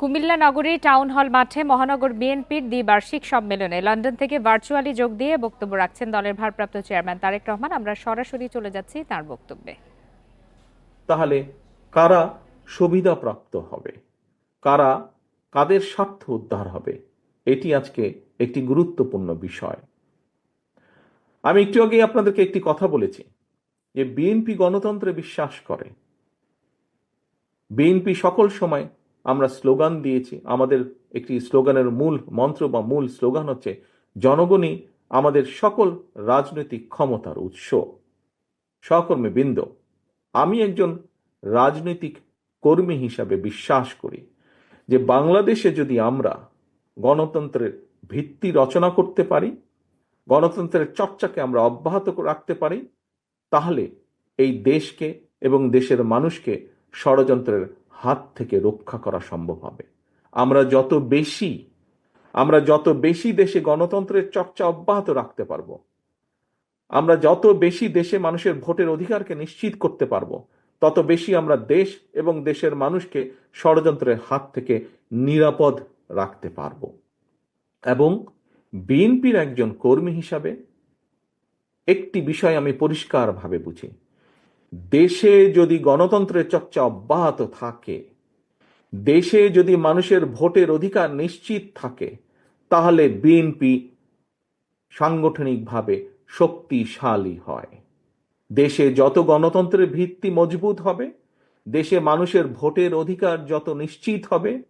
কুমিল্লা নগরী town hall মাঠে মহানগর বিএনপির দ্বিবার্ষিক সম্মেলনে লন্ডন থেকে ভার্চুয়ালি যোগ দিয়ে বক্তব্য রাখছেন দলের ভারপ্রাপ্ত চেয়ারম্যান তারেক রহমান। আমরা সরাসরি চলে যাচ্ছি তার বক্তব্যে। তাহলে কারা সুবিধাপ্রাপ্ত হবে? কারা কাদের স্বার্থ উদ্ধার হবে? এটি আজকে একটি গুরুত্বপূর্ণ বিষয়। আমি একটু আগে আপনাদেরকে একটি কথা বলেছি যে বিএনপি গণতন্ত্রে বিশ্বাস করে। বিএনপি সকল সময় আমরা স্লোগান দিয়েছি। আমাদের একটি স্লোগানের মূল মন্ত্র বা মূল স্লোগান হচ্ছে, জনগণই আমাদের সকল রাজনৈতিক ক্ষমতার উৎস। সহকর্মী বৃন্দ, আমি একজন রাজনৈতিক কর্মী হিসাবে বিশ্বাস করি যে বাংলাদেশে যদি আমরা গণতন্ত্রের ভিত্তি রচনা করতে পারি, গণতন্ত্রের চর্চাকে আমরা অব্যাহত রাখতে পারি, তাহলে এই দেশকে এবং দেশের মানুষকে ষড়যন্ত্রের হাত থেকে রক্ষা করা সম্ভব হবে। আমরা যত বেশি, আমরা যত বেশি দেশে গণতন্ত্রের চর্চা অব্যাহত রাখতে পারব, আমরা যত বেশি দেশে মানুষের ভোটের অধিকারকে নিশ্চিত করতে পারব, তত বেশি আমরা দেশ এবং দেশের মানুষকে ষড়যন্ত্রের হাত থেকে নিরাপদ রাখতে পারব। এবং বিএনপির একজন কর্মী হিসাবে একটি বিষয় আমি পরিষ্কারভাবে বুঝি। দেশে যদি গণতন্ত্রের চর্চা অব্যাহত থাকে, দেশে যদি মানুষের ভোটের অধিকার নিশ্চিত থাকে, তাহলে বিএনপি সাংগঠনিকভাবে শক্তিশালী হয়। দেশে যত গণতন্ত্রের ভিত্তি মজবুত হবে, দেশে মানুষের ভোটের অধিকার যত নিশ্চিত হবে,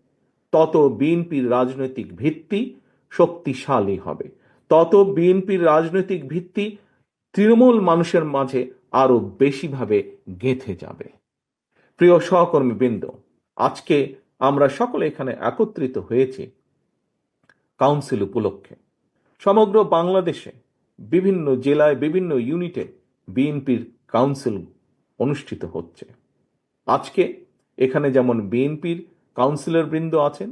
তত বিএনপির রাজনৈতিক ভিত্তি শক্তিশালী হবে। তত বিএনপির রাজনৈতিক ভিত্তি তৃণমূল মানুষের মাঝে আরও বেশিভাবে গেঁথে যাবে। প্রিয় সহকর্মী বৃন্দ আজকে আমরা সকলে এখানে একত্রিত হয়েছি কাউন্সিল উপলক্ষে। সমগ্র বাংলাদেশে বিভিন্ন জেলায় বিভিন্ন ইউনিটে বিএনপির কাউন্সিল অনুষ্ঠিত হচ্ছে। আজকে এখানে যেমন বিএনপির কাউন্সিলর বৃন্দ আছেন,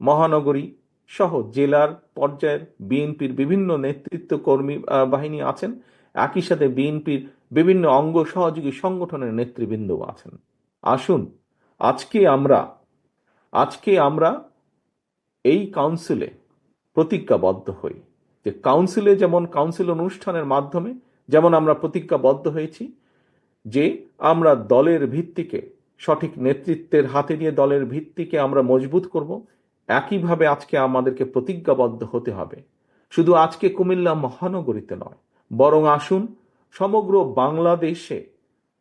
মহানগরী সহ জেলার পর্যায়ের বিএনপির বিভিন্ন নেতৃত্ব কর্মী বাহিনী আছেন, একই সাথে বিএনপির বিভিন্ন অঙ্গ সহযোগী সংগঠনের নেতৃবৃন্দ আছেন। আসুন, আজকে আমরা আজকে আমরা এই কাউন্সিলে প্রতিজ্ঞাবদ্ধ হই। যে কাউন্সিলে যেমন কাউন্সিল অনুষ্ঠানের মাধ্যমে যেমন আমরা প্রতিজ্ঞাবদ্ধ হয়েছি, যে আমরা দলের ভিত্তিকে, সঠিক নেতৃত্বের হাতে নিয়ে দলের ভিত্তিকে আমরা মজবুত করব, একইভাবে আজকে আমাদেরকে প্রতিজ্ঞাবদ্ধ হতে হবে। শুধু আজকে কুমিল্লা মহানগরীতে নয়, বরং আসুন সমগ্র বাংলাদেশে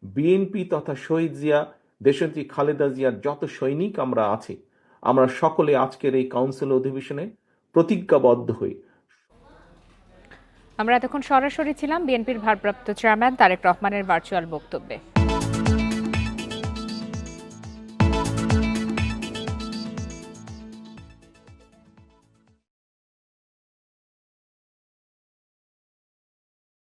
বিএনপি তথা শহীদ জিয়া, দেশনেত্রী খালেদা জিয়ার যত সৈনিক আমরা আছি, আমরা সকলে আজকের এই কাউন্সিল অধিবেশনে প্রতিজ্ঞাবদ্ধ হই। আমরা এতক্ষণ সরাসরি ছিলাম বিএনপির ভারপ্রাপ্ত চেয়ারম্যান তারেক রহমানের ভার্চুয়াল বক্তব্যে।